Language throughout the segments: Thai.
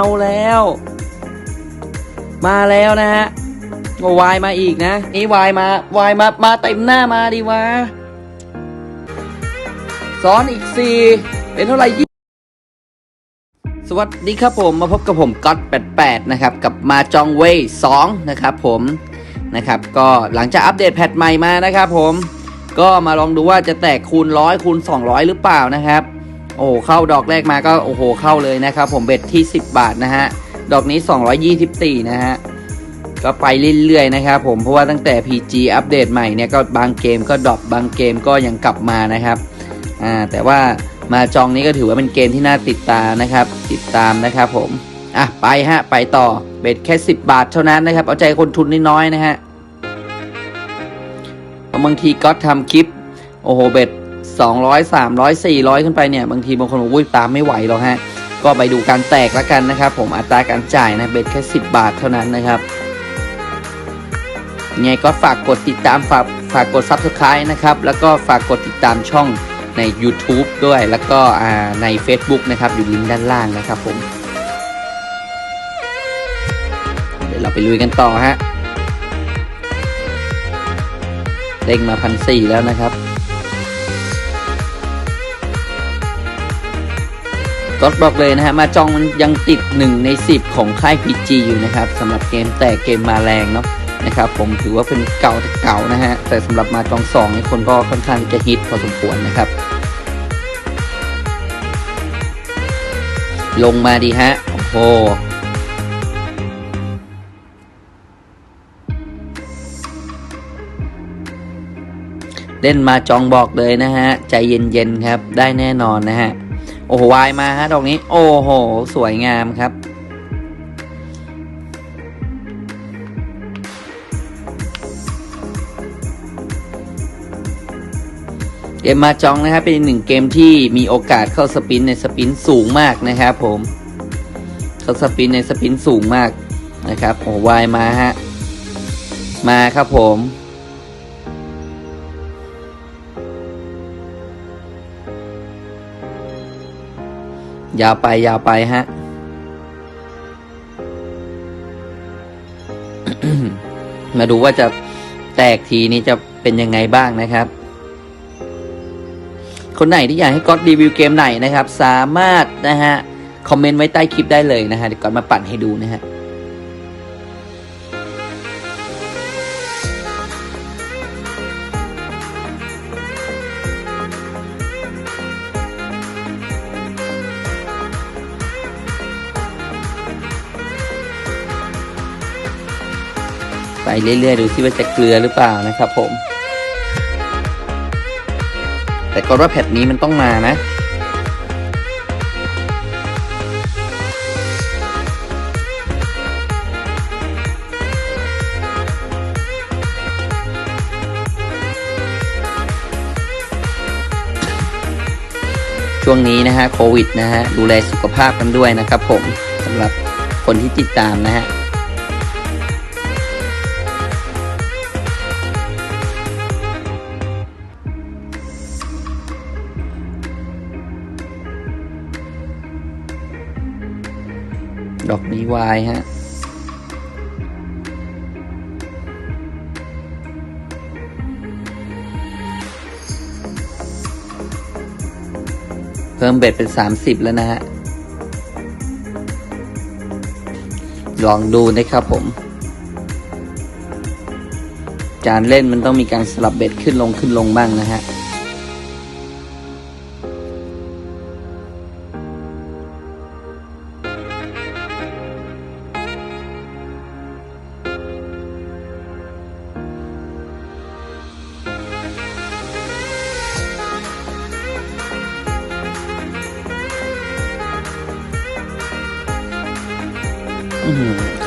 เอาแล้ว มาแล้วนะฮะวายมาอีกนะนี่วายมาวายมามาเต็มหน้ามาดีวะซ้อนอีกสี่เป็นเท่าไหร่ยี่สวัสดีครับผมมาพบกับผมก๊อต88 นะครับ กับมาจองเว่ย2นะครับผมนะครับก็หลังจากอัปเดตแพทใหม่มานะครับผมก็มาลองดูว่าจะแตกคูณร้อยคูณ 200 หรือเปล่านะครับ โอ้เข้าดอกแรกมาก็โอ้โหเข้าเลยนะครับ ผมเบ็ดที่ 10 บาทนะฮะดอกนี้ 224 นะฮะก็ไปเรื่อยๆนะครับผมเพราะว่าตั้งแต่ PG อัปเดตใหม่เนี่ยก็บางเกมก็ดรอปบางเกมก็ยังกลับมานะครับอ่าแต่ว่ามาจองนี้ก็ถือว่าเป็นเกมที่น่าติดตามนะครับ ติดตามนะครับผมอะไปฮะไปต่อเบ็ดแค่ 10 บาทเท่านั้นนะครับ เอาใจคนทุนน้อยๆนะฮะบางทีก็ทำคลิปโอ้โหเบ็ด 200 300 400 ขึ้นไปเนี่ย บางทีบางคนบอกอุ้ยตามไม่ไหวหรอกฮะ ก็ไปดูการแตกแล้วกันนะครับ ผมอัตราการจ่ายนะเบ็ดแค่ 10 บาทเท่านั้นนะครับยังไงก็ฝากกดติดตามฝากฝากกด Subscribe นะครับ แล้วก็ฝากกดติดตามช่องใน YouTube ด้วย แล้วก็ใน Facebook นะครับ อยู่ลิงก์ด้านล่างนะครับผม เดี๋ยวเราไปลุยกันต่อฮะเด้งมาพันสี่แล้วนะครับ ก็บอกเลยนะฮะมาจองมันยังติด 1 ใน 10 ของค่าย PG อยู่นะครับสำหรับเกมแต่เกมมาแรงเนาะนะครับผมถือว่าเป็นเก่าแต่เก่านะฮะแต่สำหรับมาจอง2นี่คนก็ค่อนข้างจะฮิตพอสมควรนะครับ ลงมาดีฮะ โอ้โหเล่นมาจองบอกเลยนะฮะ ใจเย็นๆครับได้แน่นอนนะฮะ โอ้โหวายมาฮะดอกนี้ โอ้โห สวยงามครับ เกมมาจองนะครับ เป็นหนึ่งเกมที่มีโอกาสเข้าสปินในสปินสูงมากนะครับผม เข้าสปินในสปินสูงมากนะครับโอ้วายมาฮะ มาครับผม ยาวไปยาวไปฮะมาดูว่าจะแตกทีนี้จะเป็นยังไงบ้างนะครับ คนไหนที่อยากให้ก๊อตรีวิวเกมไหนนะครับ สามารถนะฮะ คอมเมนต์ไว้ใต้คลิปได้เลยนะฮะเดี๋ยวก๊อตมาปั่นให้ดูนะฮะ ไปเรื่อยๆ ดูซิว่าจะเกลือหรือเปล่านะครับผม แต่ก็ว่าแพทนี้มันต้องมานะช่วงนี้นะฮะโควิดนะฮะดูแลสุขภาพกันด้วยนะครับผมสำหรับคนที่ติดตามนะฮะ สีวายฮะเพิ่มเบ็ดเป็นสามสิบแล้วนะฮะ ลองดูนะครับผม การเล่นมันต้องมีการสลับเบ็ดขึ้นลงขึ้นลงบ้างนะฮะ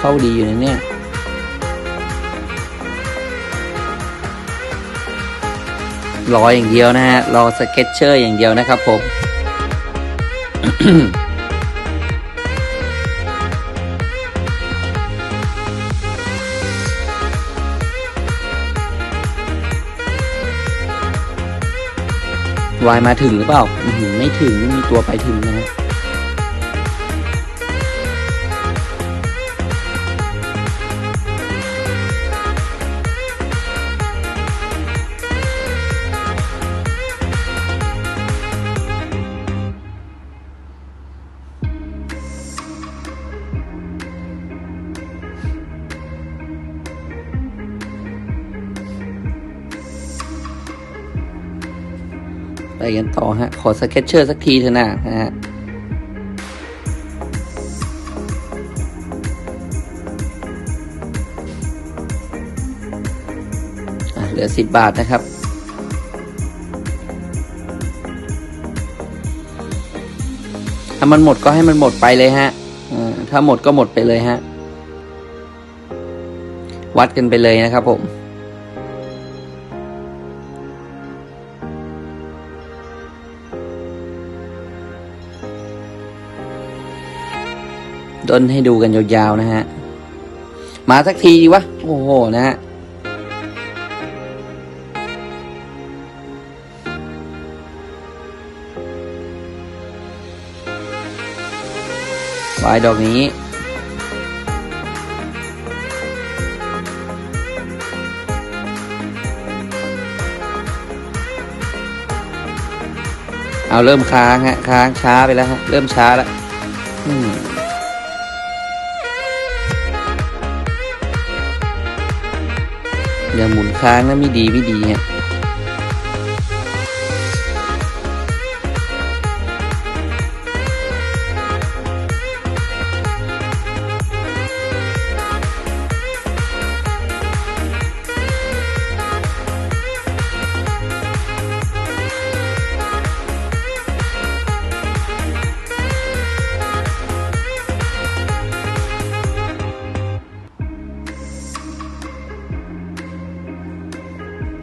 เข้าดีอยู่นะเนี่ยรออย่างเดียวนะฮะ รอสเก็ตเชอร์อย่างเดียวนะครับผม วายมาถึงหรือเปล่า ไม่ถึงไม่มีตัวไปถึงนะฮะ ไปกันต่อฮะ ขอสเก็ตเชอร์สักทีเถอะนะนะฮะอะเหลือสิบบาทนะครับถ้ามันหมดก็ให้มันหมดไปเลยฮะอ่าถ้าหมดก็หมดไปเลยฮะ วัดกันไปเลยนะครับผม ดนให้ดูกันยาวๆนะฮะ มาสักทีดีวะ โอ้โห นะฮะ วายดอกนี้เอาเริ่มค้างฮะค้างช้าไปแล้วฮะเริ่มช้าแล้ว อย่าหมุนค้างนะไม่ดีไม่ดีฮะ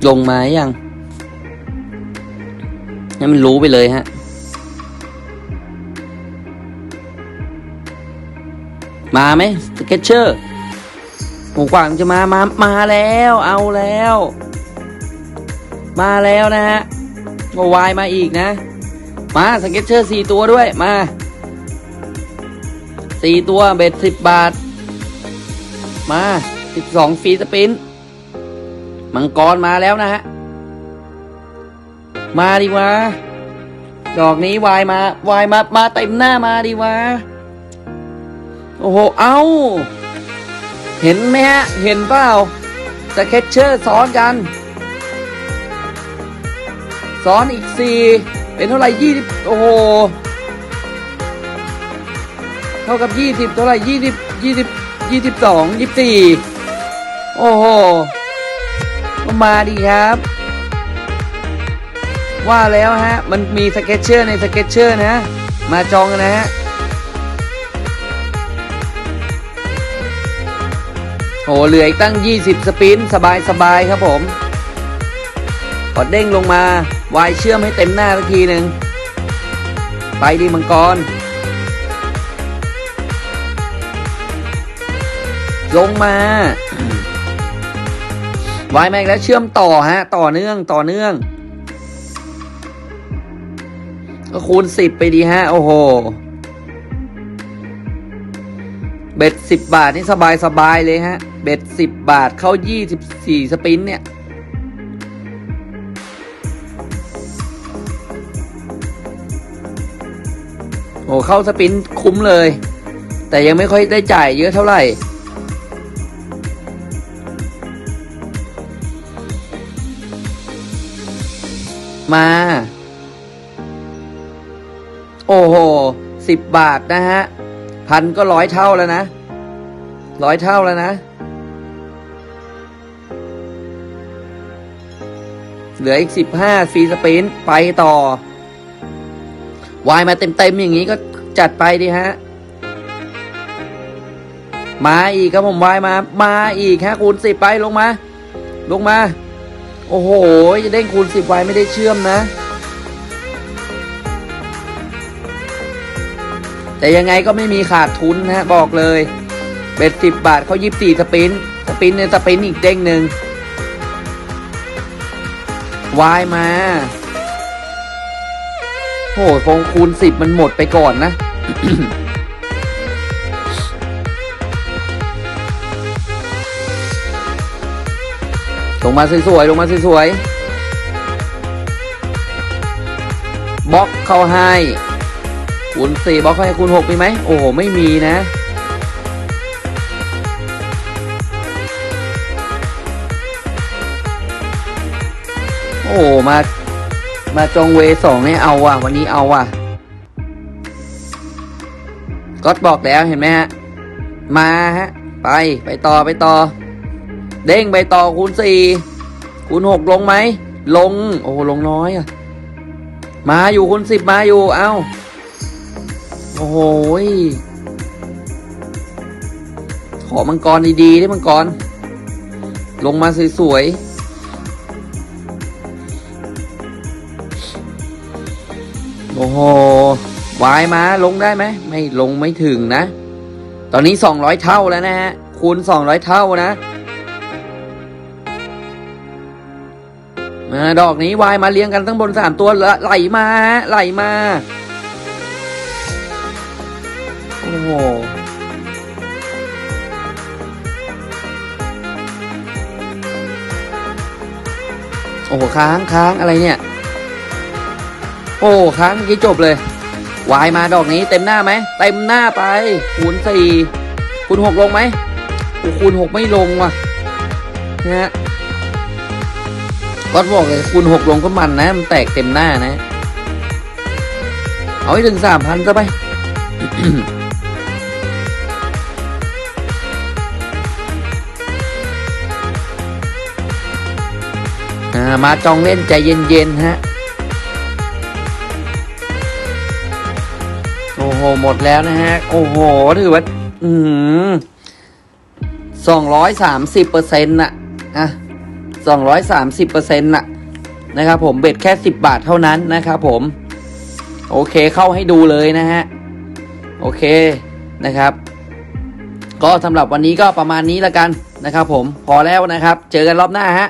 ลงมายังให้มันรู้ไปเลยฮะ มาไหมสเก็ตเชอร์หมูกวางจะมา มา มาแล้ว เอาแล้ว มาแล้วนะฮะโอวายมาอีกนะ มาสเก็ตเชอร์สี่ตัวด้วย มาสี่ตัวเบ็ดสิบบาท มาสิบสองฟรีสปิน มังกรมาแล้วนะฮะ มาดีวะ ดอกนี้วายมาวายมามาเต็มหน้ามาดีวะ โอ้โห เอ้า เห็นไหมฮะ เห็นเปล่าสเก็ตเชอร์ซ้อนกัน ซ้อนอีกสี่เป็นเท่าไหร่ยี่สิบโอ้โห เท่ากับยี่สิบเท่าไหร่ยี่สิบยี่สิบยี่สิบสองยี่สิบสี่โอ้โห ก็มาดีครับ ว่าแล้วฮะ มันมีสเก็ตเชอร์ในสเก็ตเชอร์นะ มาจองกันนะฮะโอ้เหลืออีกตั้ง 20 สปินสบายสบายครับผมกดเด้งลงมาวายเชื่อมให้เต็มหน้าสักทีหนึ่งไปดีมังกร ลงมา วายแม็กแล้วเชื่อมต่อฮะ ต่อเนื่องต่อเนื่อง ก็คูณสิบไปดีฮะ โอ้โห เบ็ดสิบบาทนี่สบายสบายเลยฮะ เบ็ดสิบบาทเข้ายี่สิบสี่สปินเนี่ยโอ้เข้าสปินคุ้มเลย แต่ยังไม่ค่อยได้จ่ายเยอะเท่าไหร่ มา โอ้โหสิบบาทนะฮะ พันก็ร้อยเท่าแล้วนะร้อยเท่าแล้วนะ เหลืออีกสิบห้าฟรีสปินไปต่อ วายมาเต็มๆอย่างนี้ก็จัดไปดีฮะ มาอีกครับผมวายมา มาอีกฮะคูณสิบไปลงมา ลงมา โอ้โห จะเด้งคูณสิบไว้ไม่ได้เชื่อมนะแต่ยังไงก็ไม่มีขาดทุนนะบอกเลยเบ็ดสิบบาทเขายิบสี่สปินสปินในสปินอีกเด้งหนึ่งวายมาโอ้โหคงคูณสิบมันหมดไปก่อนนะ ลงมาสวยๆลงมาสวยๆบล็อกเข้าให้คูณสี่บล็อกเข้าให้คูณหกมีไหมโอ้โห ไม่มีนะ โอ้โหมามมาจองเวสองให้เอาว่ะ วันนี้เอาว่ะก็บอกแล้วเห็นไหมฮะ มาฮะ ไป ไปต่อไปต่อ เด้งไปต่อคูณสี่คูณหกลงไหม ลง โอ้ลงน้อยอะมาอยู่คูณสิบมาอยู่ เอ้า โอ้โหยขอมังกรดีๆได้มังกร ลงมาสวยๆ โอ้โหวายมาลงได้ไหม ไม่ลงไม่ถึงนะ ตอนนี้สองร้อยเท่าแล้วนะฮะ คูณสองร้อยเท่านะ ดอกนี้วายมาเลี้ยงกันทั้งบนสามตัวละไหลมาไหลมา โอ้โหโอ้โหค้างค้างอะไรเนี่ย โอ้ค้างเมื่อกี้จบเลยวายมาดอกนี้เต็มหน้าไหมเต็มหน้าไปคูณสี่คูณหกลงไหมคูณหกไม่ลงว่ะนะฮะ ก็บอกเลยคูณหกลงก็มันนะ มันแตกเต็มหน้านะ เอาให้ถึงสามพันซะไปมาจองเล่นใจเย็นๆฮะ โอ้โห หมดแล้วนะฮะ โอ้โห ถือว่า อืมสองร้อยสามสิบเปอร์เซ็นต์น่ะอะ สองร้อยสามสิบเปอร์เซ็นต์น่ะนะครับผมเบ็ดแค่สิบบาทเท่านั้นนะครับผม โอเคเข้าให้ดูเลยนะฮะ โอเคนะครับ ก็สำหรับวันนี้ก็ประมาณนี้ละกันนะครับผมพอแล้วนะครับ เจอกันรอบหน้าฮะ